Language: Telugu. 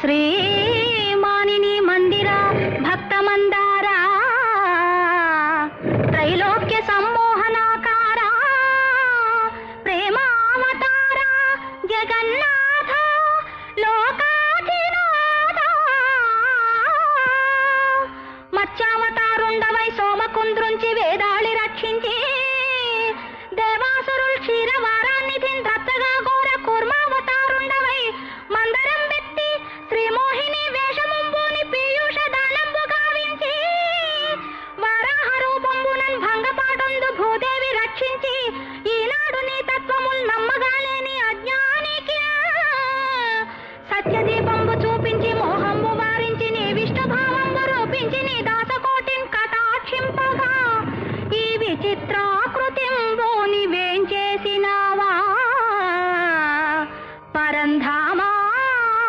శ్రీ మానిని మందిర భక్త మందారా త్రైలోక్య సమ్మోహనాకారా ప్రేమావతారా జగన్నాథ లోకాధినాథ. మత్స్యావతారుండవై సోమకుంద్రుంచి వేదాళి రక్షించి దేవాసురులు క్షీరవార విచిత్రాకృతింబో వేంచేసినావా? పరంధామా